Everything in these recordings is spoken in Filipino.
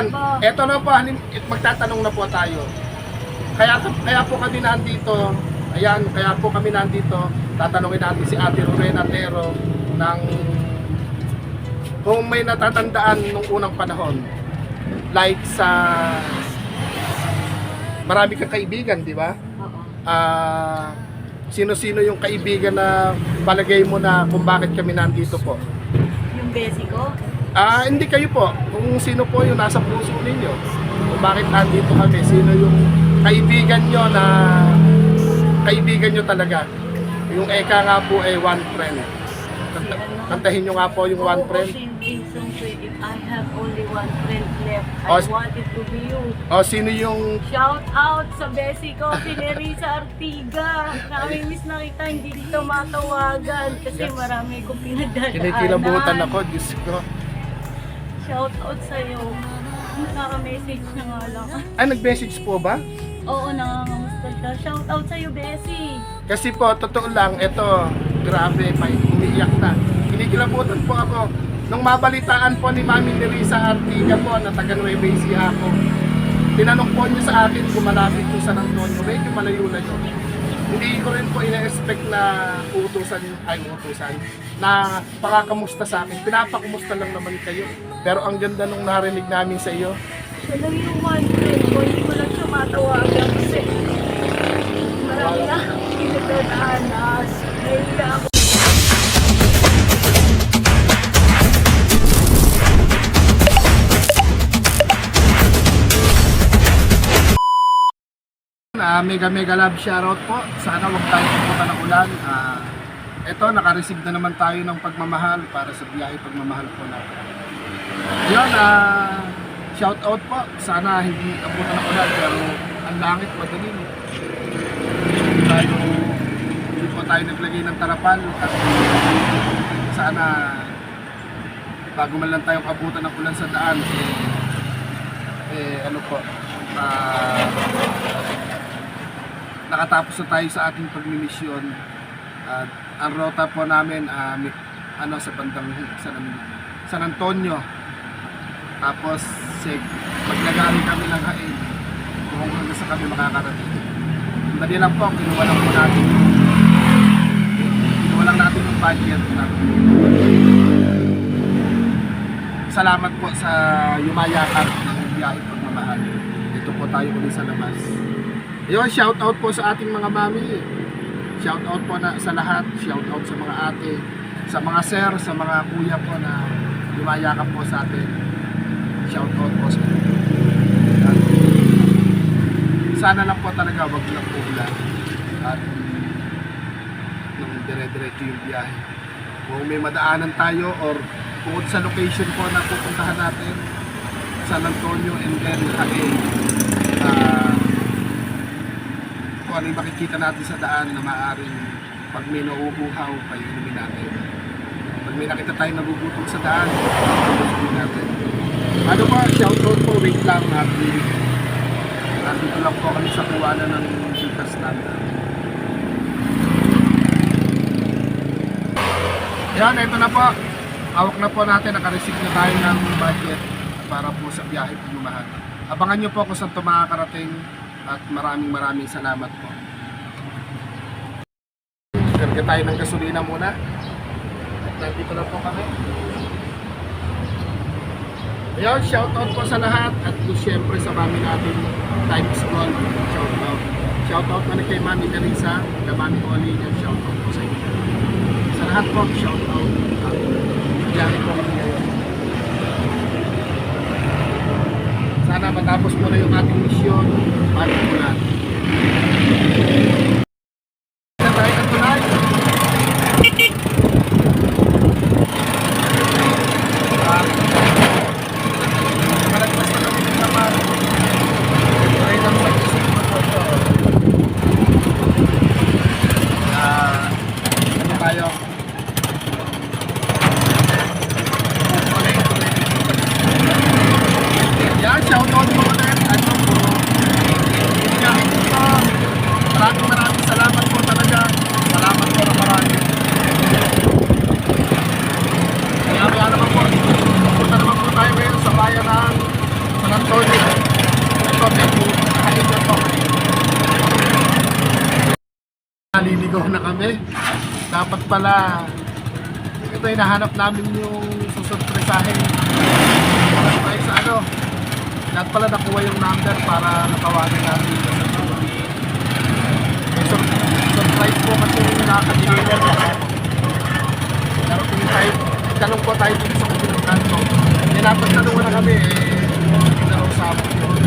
Ayan, eto na po, magtatanong na po tayo. Kaya, kaya po kami nandito, ayan, kaya po kami nandito, tatanungin natin si Ate Rowena Tero ng kung may natatandaan nung unang panahon. Like sa marami kang kaibigan, di ba? Oo. Ah, sino-sino yung kaibigan na palagay mo na kung bakit kami nandito po? Yung basic ko. Ah, hindi kayo po. Kung sino po yung nasa puso ninyo. Kung bakit nandito kami. Sino yung kaibigan nyo na kaibigan nyo talaga. Yung eka nga po ay one friend. Kanta, kantahin nyo nga po yung one Oo, friend. If I have only one friend left, I Oh, want it to be you. O sino yung Shout out sa besi ko, si Nerissa Artiga. Namimiss na kita, hindi dito matawagan kasi marami kong pinagdadaanan. kinikilabutan ako, Diyos ko. Shout out sa'yo. Nakaka-message na nga lang. Ay, nag-message po ba? Oo, nangangamusta siya. Shout out sa'yo, Besi. Kasi po, totoo lang, ito, grabe, may umiiyak na. Kinikilabutan po ako. Nung mabalitaan po ni Mami Nerissa Artiga po na taga Nueva Ecija ako, tinanong po niya sa akin kung malapit po sa Antonio, medyo malayo na yun. Hindi ko rin po ina-expect na utusan, ay utusan, na pakakamusta sa akin. Pinapakumusta lang naman kayo. Pero ang ganda nung narinig namin sa iyo, Siya lang yung one friend ko. Hindi ko lang siya matawagan kasi marami na akong pinagdadaanan. Nahiya ako. Ah, mega mega love shoutout po. Sana wag tayo pumunta ng ulan. Ah, ito, naka-receive na naman tayo ng pagmamahal para sa biyahe pagmamahal po natin. Yun, ah, shoutout po. Sana hindi abutan ng ulan pero ang langit madilim. Hindi tayo hindi po tayo naglagay ng tarapal at sana bago man lang tayong abutan ng ulan sa daan eh, eh ano po ah, nakatapos na tayo sa ating pagmimisyon at ang rota po namin mi- ano sa bandang San, San Antonio. Tapos sig maglagari kami ng hain. Kung hanggang sa kami makakarating. Dali lang po kinuha lang po natin. Kinuha lang natin yung budget na salamat po sa yumayakan ng biyahe pagmamahal. Dito po tayo ulit sa labas. Ayun, shout out po sa ating mga mami. Shout out po na sa lahat. Shout out sa mga ate, sa mga sir, sa mga kuya po na lumayakap po sa atin. Shout out po sa inyo. Sana lang po talaga wag lang po ulan. At nung dire-diretso yung biyahe. Kung may madaanan tayo or bukod sa location po na pupuntahan natin, San Antonio and then Hain. Ah, kung ano yung makikita natin sa daan na maaaring pag may nauuhaw, painumin natin. Pag may nakita tayong nagugutom sa daan, painumin natin. Ano ba, shoutout po, wait lang natin. Nandito lang po kami sa kuwanan ng Lucas Nanda. Yan, ito na po. Hawak na po natin, nakareceive na tayo ng budget para po sa biyahe pagmamahal. Abangan nyo po kung saan ito makakarating at maraming maraming salamat po. Karga tayo ng gasolina muna. At nandito na po kami. Ayun, shoutout po sa lahat at po syempre sa mami natin Times Gold. Shoutout. Shoutout na kay Mami Teresa, kay Mami Oli, shoutout po sa inyo. Sa lahat po, shoutout. At po kami ngayon. Sana matapos mo na yung ating misyon. Paano po natin? Na tayo ng tulay. Ah, malagpas na kami ng laman. Try lang sa isip ko po ito. Ah, ano tayo? Yan, shoutout po ulit. Ano po? Yan. naliligaw na kami. Dapat pala, ito hinahanap namin yung susurpresahin. Para tayo sa ano, lahat pala nakuha yung number para natawagan natin yung May sur- surprise po kasi yung nakakadeliver na Darating tayo, tanong po tayo dito sa kabilang kanto. Hindi napagtanong na kami eh, hindi na usapin yun.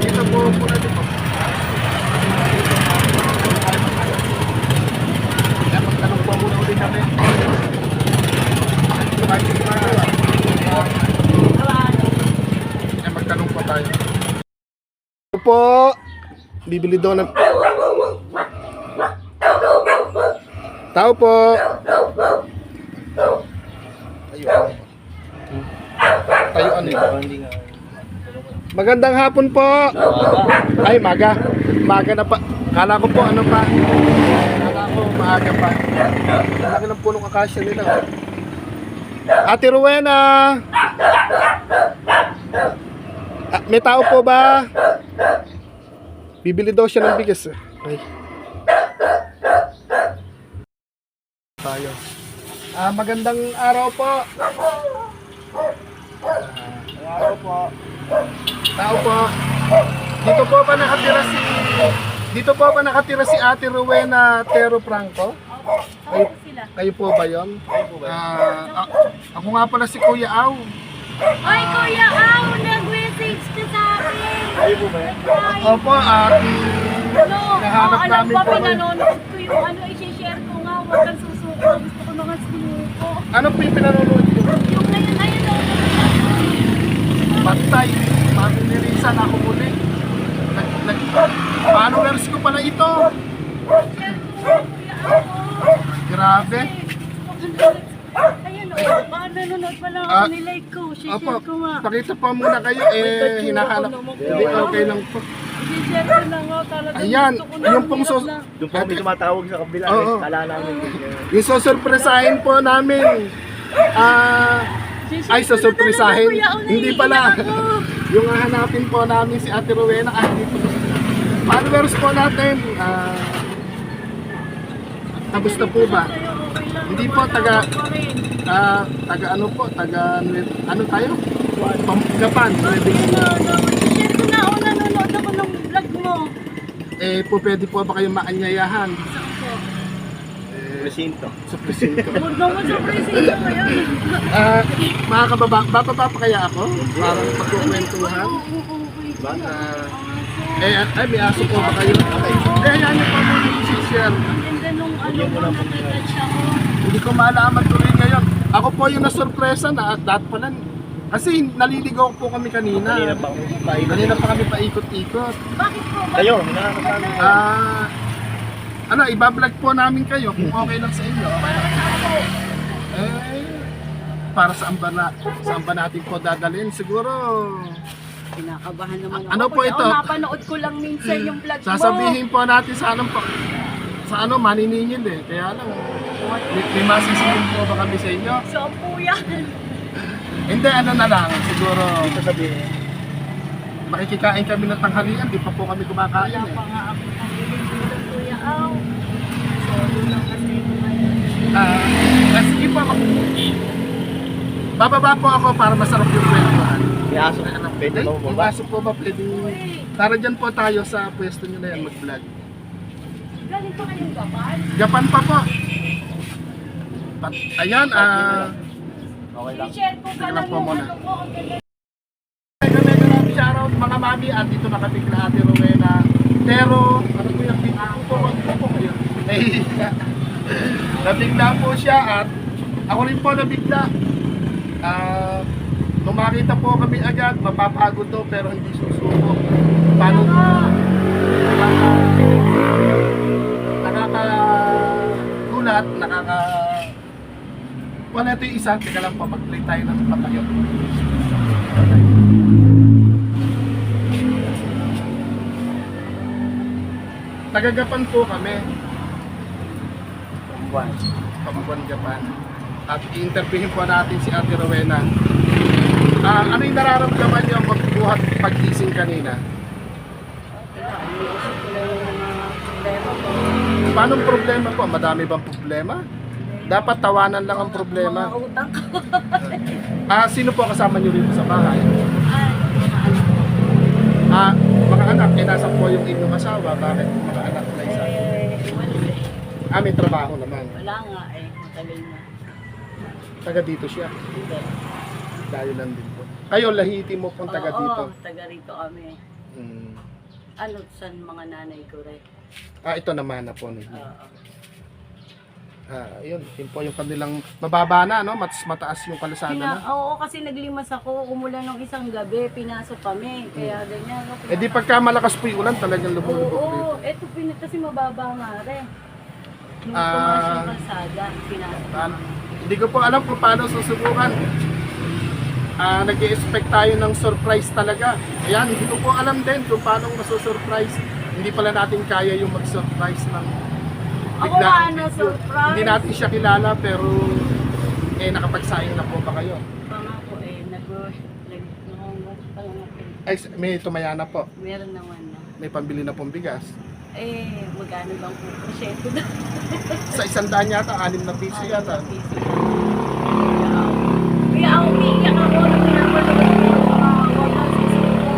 Dito po po na dito. Kaya magtanong po muna ulit kami. Bakit pa? Kaya magtanong po tayo. Ito po, bibili daw ng... Tao po. Tayo ano eh. Magandang hapon po. Ay, maga. Maga na pa. Kala ko po ano pa. Kala ko maaga pa. Laki ng punong akasya nila. Ate Rowena. Ah, may tao po ba? Bibili daw siya ng bigas. eh. Ay. Tayo. Ah, magandang araw po. Ah, araw po. Tao po. Dito po ba nakatira si Dito po ba nakatira si Ate Rowena Tero Franco? Kayo, kayo po ba 'yon? Ah, ako nga pala si Kuya Aw. Ay, Kuya Aw, nag-message ka sa akin. Kayo po ba yan? Ay, Opo, at ano, Nahanap oh, alam namin ko, po kayo. pinanonood ko yung ano, i-share ko nga, huwag kang susuko. Gusto ko naman sinuko. ano po yung pinanonood ko? Yung ngayon, ayun, oh. Patay. Sabi ni Risa na ako muli. Nag, nag, followers ko pala ito. share ko, Kuya oh. Grabe. Oh, baka nanonood pala ako, Ah, nilike ko, Opo, share ko nga. pakita po muna kayo. Eh, hinahanap. Hindi, okay lang po. I-share ko na nga, talagang Ayan, gusto ko na. yung pong sus- na. Doon po kami tumatawag sa kabila. Oo. eh. Kala namin. Yung susurpresahin po namin. Ah, Share ay, ko na susurpresahin. talaga, Kuya Aw, Hindi pala. ako. yung hahanapin po namin si Ate Rowena. Ah, dito. Followers po natin. Ah, kamusta po ba? Hindi po, taga- Ah, taga ano po? Taga, ano tayo? Pam- Japan. Nueva Ecija. Share ko na ako, nanonood ako ng vlog mo. Eh, po pwede po ba kayong maanyayahan? Eh, Presinto. sa presinto. Huwag naman sa presinto ngayon. Ah, mga kababa, bababa pa kaya ako? Para oo, oo, wait. Ah, eh, ay, may aso po ba kayo? Eh, ayan yung share Ang ganda nung ano mo, natatouch ako. Hindi ko malaman tuloy ngayon. Ako po yung nasurpresa na at dahil pala. Kasi naliligaw po kami kanina. Kanina pa ako paikot. Kanina pa kami paikot-ikot. Bakit po? Bakit? Kayo, hinahanap namin. Ah, ano, ibablog po namin kayo kung okay lang sa inyo. Para sa ako. Eh, para saan ba, na, saan ba natin po dadalhin? Siguro, Kinakabahan naman ako. Ano po ito? oh, Napanood ko lang minsan yung vlog mo. sasabihin po natin sa anong pa, sa ano, maniningil eh. Kaya lang, may, may masisingil po ba kami sa inyo? So, po yan. Hindi, ano na lang, siguro, Dito sabihin. makikikain kami ng tanghalian, di pa po kami kumakain Wala eh. pa nga ako pabiling dito, Kuya Aw. Solo lang kasi. Ah, ah, sige po ako. Bababa po ako para masarap yung kwentuhan. May aso. Pwede Ay, ba yung bumaba? aso po ba pwede? Tara dyan po tayo sa pwesto nyo na yan mag-vlog. Galing pa kayong Japan? Japan pa po. Pat, ayan, ah... Okay lang. I-share ko Sige ka lang po yung muna. ano ko. Ang ganda. Mega mega love shoutout mga mami at dito nakabigla Ate Rowena. Pero, ano po yung bigla po po po kayo? Nahihiya. Nabigla po siya at ako rin po nabigla. Ah, nung makita po kami agad, mapapagod daw pero hindi susuko. Paano? Nakaka... Nakakagulat, nakaka... Wala ito yung isa, teka lang pa, mag-play tayo ng patayo. Tagagapan po kami, Buwan. Pamubuan Japan. At i-interviewin po natin si Ate Rowena. Ah, ano yung nararamdaman niyo magbuhat pagising kanina? Paano problema po? Madami bang problema? Dapat tawanan lang ang problema. Mga utang ko. Ah, sino po kasama niyo rito sa bahay? Ay, ko. Ah, mga anak, eh nasa po yung inyong asawa. Bakit mga anak na isa? Eh, wala eh. Ah, may trabaho naman. Wala nga eh. Matagal na. Taga dito siya. Hindi. Tayo lang din po. Kayo, lahiti mo pong taga Oo, dito. taga rito kami. Hmm. Ano, san mga nanay ko rin. Ah, ito naman na po ninyo. Oo. Ah, yun. Yun po yung kanilang mababa na, no? Mas mataas yung kalasada Pina, na. oo, kasi naglimas ako. Umulan ng isang gabi. Pinasok kami. Kaya ganyan. Eh di pagka malakas po yung ulan, talagang lumulubog dito. Oo, eto pinit kasi mababa nga rin. Nung Ah. yung kalsada, pinasok namin. Hindi ko po alam kung paano susubukan. Ah, nag expect tayo ng surprise talaga. Ayan, hindi ko po alam din kung paano masusurprise. Hindi pala natin kaya yung mag-surprise ng Ako biglaang nga video. na-surprise. Hindi natin siya kilala pero eh nakapagsaing na po ba kayo? Pangako eh, nag nag nangungot pa lang ako. Ay, may tumaya na po. Meron naman na. May pambili na pong bigas. Eh, magkano bang po? Prosyento na. Sa isang daan yata, anim na piso yata. Kaya ako umiiyak ako na pinapanood ko yung mga wakas ko.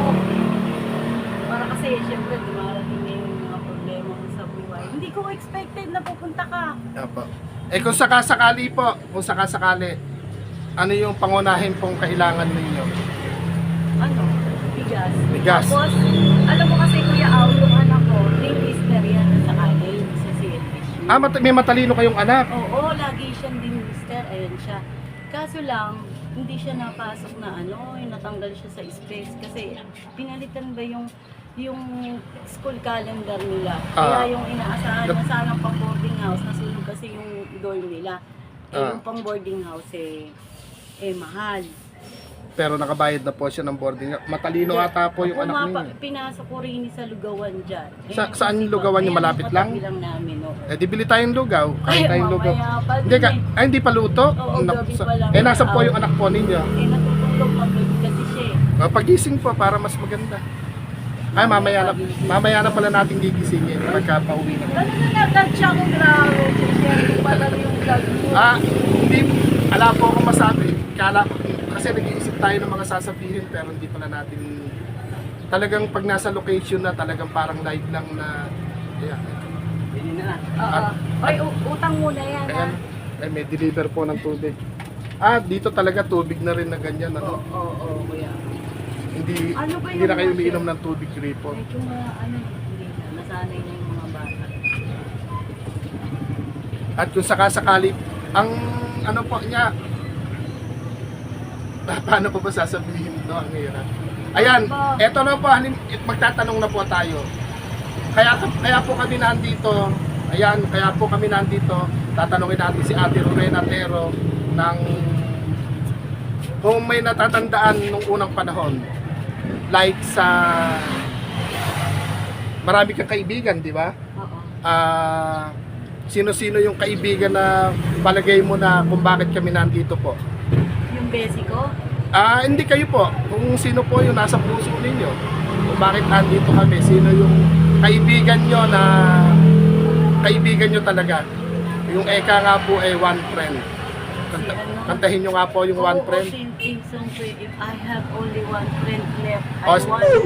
Para kasi syempre dumarating na yung mga problema ko sa buhay. Hindi ko expected na pupunta ka. Apo. Eh kung sakasakali po, kung sakasakali, ano yung pangunahin pong kailangan ninyo? Ano? Bigas. Bigas. Tapos, alam mo kasi Kuya Aw, yung anak ko, linguister yan sa college, sa CLSU. Ah, mat- may matalino kayong anak. Oo, lagi siyang linguister. Ayan siya. Kaso lang, hindi siya napasok na ano, yung natanggal siya sa space kasi pinalitan ba yung yung school calendar nila. Ah. Kaya yung inaasahan na sana pang boarding house, nasunog kasi yung dorm nila. Eh, Ah. yung pang boarding house eh, eh mahal. Pero nakabayad na po siya ng boarding. Matalino ata po yung anak nga ninyo. pinasok ko rin sa Lugawan dyan. Eh, Sa- saan yung Lugawan yung malapit lang? katabi lang namin, oh. Eh, di bili tayong lugaw. Kahit Ay, tayong lugaw. mamaya pa Hindi, din ka, eh. ay, hindi pa luto? Oo, Nak- gabi sa- pa lang. eh, nasa po yung anak po ninyo. Eh, natutulog kami kasi siya eh. Ah, Pagising po para mas maganda. Ay, mamaya na, mamaya na pala natin gigisingin pagka pauwi na. Ano na yung vlog. Ah, hindi, ala po akong masabi. Kala ko, kasi nag-iisip tayo ng mga sasabihin pero hindi pala natin talagang pag nasa location na talagang parang live lang na ayan, Hindi na. Oo. Ay, u- utang muna yan ha. ay may deliver po ng tubig. Ah, dito talaga tubig na rin na ganyan, Oo, ano? oo, oo, kuya. Hindi, Ano ba hindi na kayo umiinom ng tubig ripo. Medyo mga ano, hindi na. Nasanay na yung mga bata. At kung sakasakali, ang ano po niya, ah, paano po ba sasabihin ito ang hirap? Ayan, Ba? eto na po, halim, magtatanong na po tayo. Kaya, kaya po kami nandito, ayan, kaya po kami nandito, tatanungin natin si Ate Rowena Tero ng kung may natatandaan nung unang panahon, like sa marami kang kaibigan, di ba? Oo. ah sino-sino yung kaibigan na palagay mo na kung bakit kami nandito po? Yung basic ko, Ah, hindi kayo po. Kung sino po yung nasa puso ninyo. Kung bakit nandito kami. Sino yung kaibigan nyo na kaibigan nyo talaga. Yung eka nga po ay one friend. Kanta, kantahin nyo nga po yung one Oo, friend. Sing song ko, if I have only one friend left, I Oh, want you.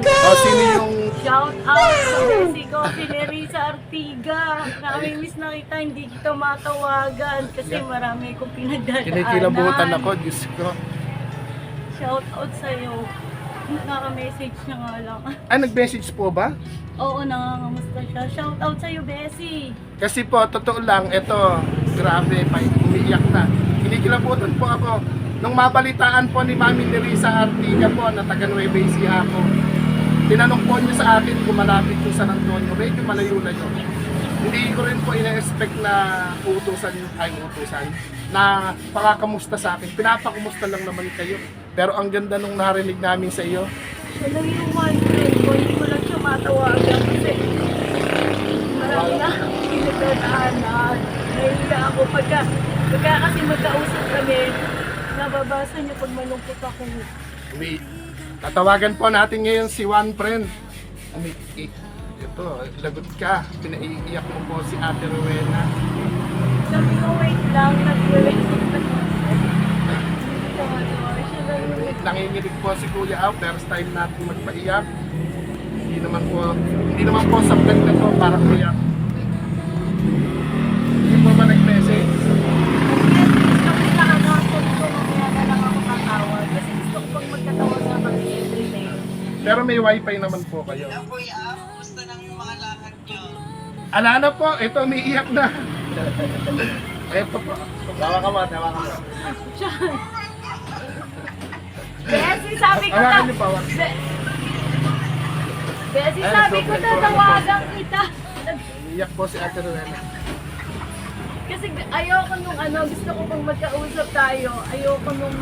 O sino yung Shout out sa besi ko, si Nerissa Artiga. Namimiss na kita, hindi kita matawagan kasi Yeah. marami kong pinagdadaanan. kinikilabutan ako. Diyos ko. Shout out sa'yo. Nakaka-message niya nga lang. Ah, nag-message po ba? Oo, nangangamusta siya. Shout out sa'yo, Bessie. Kasi po, totoo lang, ito, grabe, pa, umiiyak na. Kinikilabutan po ako. Nung mabalitaan po ni Mami Nerissa Artiga po, na taga Nueva Ecija ako, tinanong po niya sa akin kung malapit ko San Antonio, medyo malayo-layo. Hindi ko rin po ina-expect na utusan, ay utusan, na pakakamusta sa akin. Pinapakumusta lang naman kayo. Pero ang ganda nung narinig namin sa iyo. Siya lang yung one friend ko. Ko lang siya matawagan kasi marami na pinagdadaanan. Nahiya ako pagka, pagka kasi magkausap kami, nababasa niya pag malungkot ako. Umi Tatawagan po natin ngayon si One Friend. Umi- i- Ito, lagot ka. Pinaiiyak mo po si Ate Rowena. Sabi ko, wait lang, nag-wait. Nanginginig po si Kuya Au. First time natin magpaiyak. Hindi naman po, hindi naman po sa vlog na to para iyak. Hindi po ba nag-message? Kami na ano, sabi ko mamaya na lang ako tatawag. Kasi gusto ko pag magkatawag na kami everyday. Pero may wifi naman po kayo. Kuya, kumusta ng mga lakad nyo? Ala na po, ito umiiyak na. Ito po. Tawa ka mo, tawa ka mo. Besi, sabi ko na. Hawakan niyo pa, hawakan. Be- Besi, sabi ko na tawagan kita. Umiiyak po si Ate Rowena. Kasi ayoko nung ano, gusto ko pang magkausap tayo. Ayoko nung,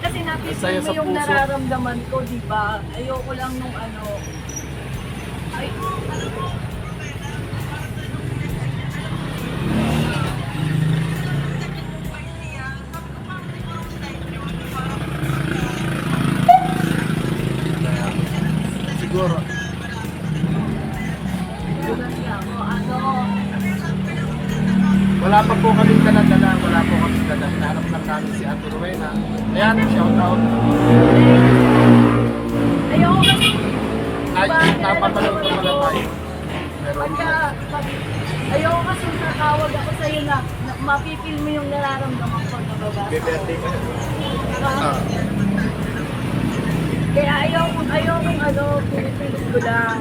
kasi Masaya mo sa yung puso. nararamdaman ko, di ba? Ayoko lang nung ano. Ay, Siguro. Ano, pinipilit ko lang.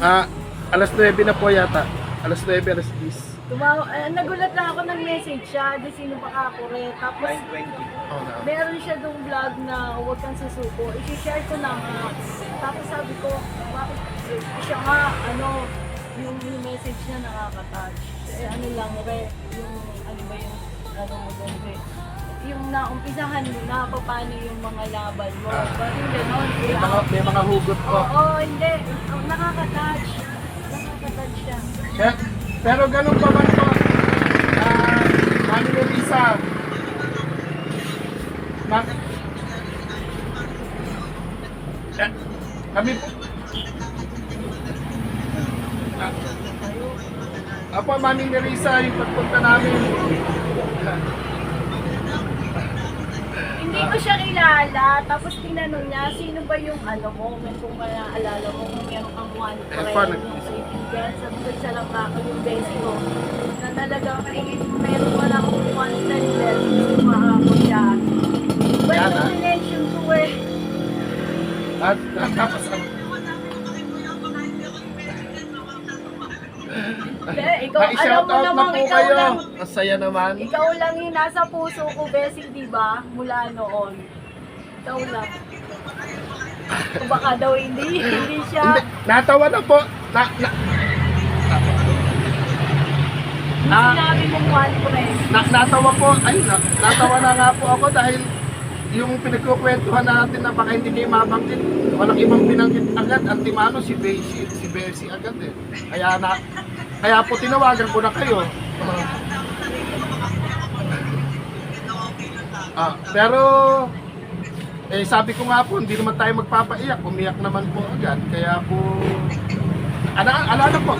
ah, alas 9 na po yata. Alas 9, alas 10. Tumawa, eh, nagulat lang ako ng message siya, di sino pa kakure. Tapos, 920. Oh, na. meron siya dong vlog na huwag kang susuko. I-share ko na nga. Tapos sabi ko, bakit siya nga, ano, yung, yung message niya nakaka-touch. Eh, ano lang, re, yung, ano ba yung, ano mo doon, re, yung naumpisahan mo na, paano yung mga laban mo. Ah. Parang gano'n. May mga, may mga hugot po. Oo, hindi. Ang Nakaka-touch. Nakaka-touch siya. Kaya, pero ganun pa man po. Ah, Mami Melissa. Bakit? Eh, kami po. Ah, Apo, Mami Melissa, yung pagpunta namin. Hindi ko siya kilala. Tapos tinanong niya, sino ba yung ano mo? May kung maalala mo kung meron kang one Eh, friend, yung kaibigan. Sabi ko siya lang ako yung best ko. Na talagang eh, meron wala akong one friend left. Gusto makako siya. But yung ah. relation ko eh. At, at tapos, ikaw, alam mo out na namang po ikaw kayo. lang. Ang saya naman. Ikaw lang yung nasa puso ko, Bessie, di ba? Mula noon. Ikaw lang. O baka daw hindi, hindi siya. Natawa na po. Na, na, Yung Ah. sinabi mong one friend. na, natawa po. Ay, na, natawa na nga po ako dahil yung pinagkukwentuhan natin na baka hindi kayo mabanggit, walang ibang binanggit agad. Ang timano si Bessie, si Bessie agad eh. Kaya na, kaya po tinawagan ko na kayo. Ah, pero eh sabi ko nga po, hindi naman tayo magpapaiyak, umiyak naman po agad. Kaya po ala ala na po.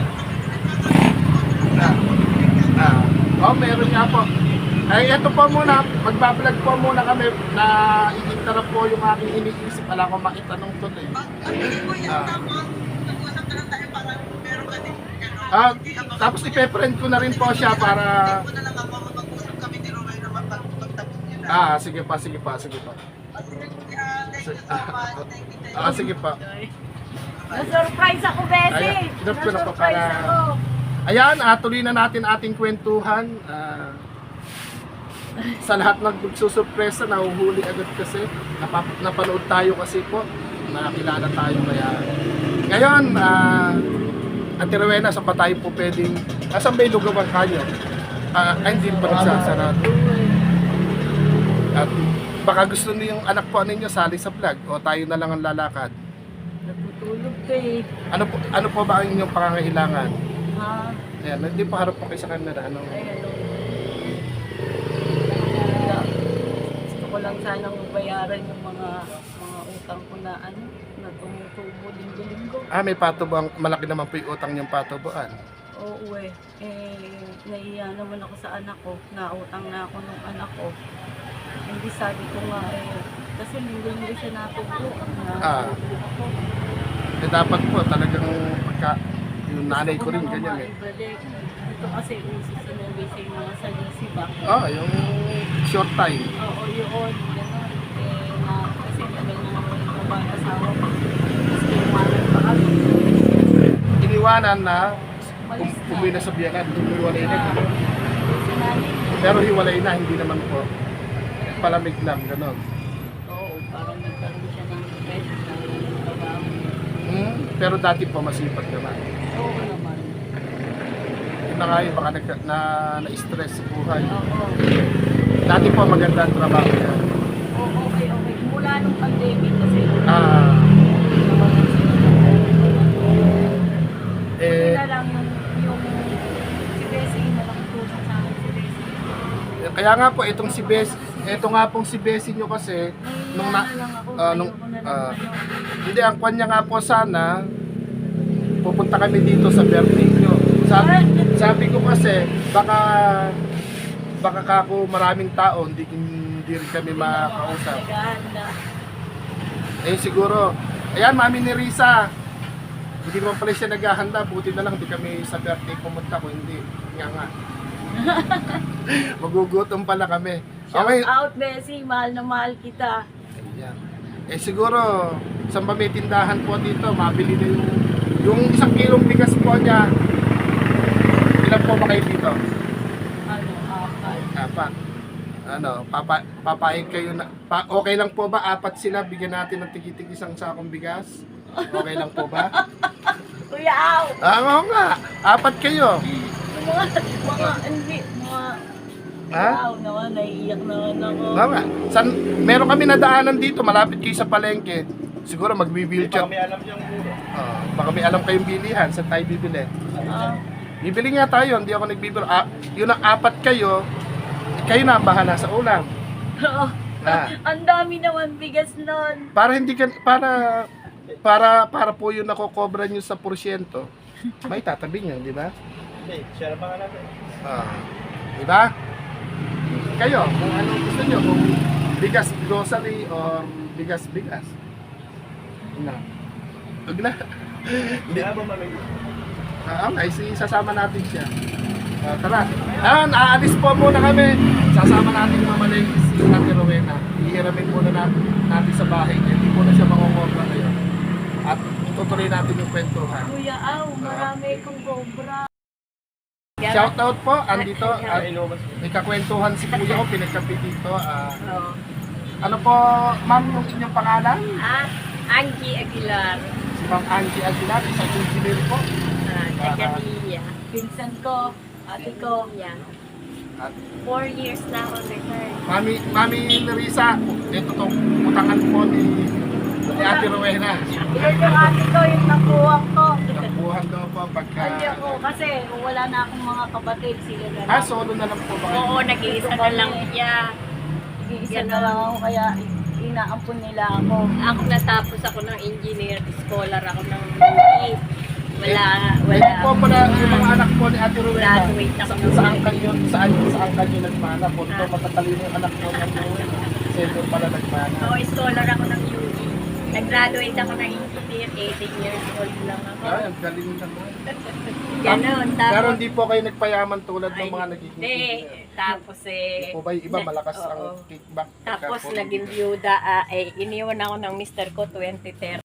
Ah, ah, oh, meron nga po. Ay, ito po muna, magbablog po muna kami na iinterrupt po yung aking iniisip. Wala ko makitanong tuloy. Ah. Ah, tapos ipe-friend ko na rin po siya para Ah, sige pa, sige pa, sige pa. Ah, sige pa. Na-surprise ako, Bessie. Sinap ko na para- ako. Ayan, ah, tuloy na natin ating kwentuhan. Ah, sa lahat ng magsusurpresa, nahuhuli agad kasi. Napap napanood tayo kasi po. Nakakilala tayo kaya. Ngayon, ah, Ate Rowena, saan pa tayo po pwedeng... Asan ba yung lugawan kayo? Ah, ay, hindi pa nagsasarado. At baka gusto niyo yung anak po ninyo sali sa vlog o tayo na lang ang lalakad. Natutulog ka eh. Ano po, ano po ba ang inyong pangangailangan? Ha? Ayan, hindi pa harap po kayo sa camera. Ano? Ayan. Gusto ko lang sanang bayaran yung mga mga utang ko na ano, na tumutubo linggo-linggo. Ah, may patubang, malaki naman po yung utang niyang patubuan. Oo eh. Eh, naiya naman ako sa anak ko. Nautang na ako ng anak ko. Hindi sabi ko nga eh. Kasi linggo-linggo siya natubo. Na, Ah. ako. Eh dapat po talagang pagka, yung nanay ko rin ganyan eh. Ito kasi uso sa movie sa mga salisi ba? Ah, yung short time. Oo, yun. Ganon. Eh, na, kasi tagal na naman yung trabaho ng asawa ko. Tapos iwanan pa kami. Iniwanan na um, umuwi na sa biyakan, hiwalay na. Pero hiwalay na, hindi naman po. Palamig lang, gano'n. Oo, parang nagkaroon siya ng bed ng trabaho. Hmm, pero dati po masipag naman. Oo naman. Yun na nga yun, baka nag, na, na-stress sa buhay. Oo. Dati po maganda ang trabaho niya. Oo, okay, okay. Mula nung pandemic kasi. Ah, eh, lang yung, yung si Bessie na lang tutulong sa akin si Bessie. kaya nga po, itong si Bes, ito nga pong si Bessie nyo kasi, nung na, Naiiyak na lang ako. ah, nung, Ayoko na lang ah, ano. hindi, ang kwan niya nga po sana, pupunta kami dito sa birthday nyo. Sabi, sabi ko kasi, baka, baka kako maraming tao, hindi, hindi rin kami makausap. Nagahanda. Eh siguro, ayan, mami ni Risa, hindi naman pala siya naghahanda, buti na lang, hindi kami sa birthday pumunta ko, hindi, nga nga. Magugutom pala kami. Okay, Shout out, Bessie. Mahal na mahal kita. Ayan. Eh siguro, sa may tindahan po dito, mabili na yung, yung isang kilong bigas po niya. Ilan po ba kayo dito? Ano, papa, papayag kayo na, pa, okay lang po ba? Apat sila, bigyan natin ng tigitig isang sakong bigas? Okay lang po ba? Kuya Aw! Ah, oo nga. Apat kayo. Yung mga, mga, hindi, mga, Ha? Wow naman, naiiyak naman ako. Oo nga. San, meron kami nadaanan dito, malapit kayo sa palengke. Siguro magbi-wheelchair. Kami alam yung ulo. Oh, baka may alam kayong bilihan, sa tayo bibili. Ah, Bibili nga tayo, hindi ako nagbibiro. Ah, yun ang apat kayo, kayo na ang bahala sa ulam. oo. Ah, Ang dami naman bigas nun. para hindi ka, para, para, para po yun nakokobra nyo sa porsyento, may tatabi nyo, di ba? Hindi, siya na pangalan eh. Ah, di ba? Kayo, kung ano gusto nyo, kung bigas grocery or bigas bigas. Na. Huwag na. Hindi na ba mamili? Ah, okay, sasama natin siya. Ah, tara. Ah, aalis po muna kami. Sasama natin yung mamaling si Ate Rowena. Ihiramin muna natin, natin sa bahay niya. Hindi muna siya makukobra ngayon. At tutuloy natin yung kwentuhan. Kuya Aw, marami kong cobra. Shout out po, andito. At may kakwentuhan si kuya ko, pinagkapi dito. Ah, Oo. ano po, ma'am, yung inyong pangalan? Ah, Angie Aguilar, Si Ma'am Angie Aguilar, isang engineer po. ah, Tagadilla. Pinsan ko, ate ko. Yeah. At Four years na ako retired. Mami, Mami Larissa, ito tong utangan po ni, ni Ate Rowena. Yun yung ate ko, yung nakuha ko. Nakuhan daw po pagka... Hindi ako, kasi wala na akong mga kapatid, sila na lang. Ah, solo na lang po ba kayo? Oo, nag-iisa na lang siya. Isa na lang ako, kaya inaampun nila ako. Ako natapos ako ng engineer, scholar ako ng. Wala, wala. Ito po pala yung mga anak po ni Ate Rowena. Graduate ako Sa, saan kayo, saan, saan kayo nagmana po? Ito Ah. matatalino yung anak po niya po. Sento pala nagmana. Oo, scholar ako ng UI. Nag-graduate ako ng engineer, 18 years old lang ako. Ay, ang galing naman. Ganon. Tapos, Pero hindi po kayo nagpayaman tulad ng mga nagiging Hindi. Tapos eh, Po ba yung iba malakas ang kickback? Tapos naging byuda, ah, eh, iniwan ako ng mister ko 2030.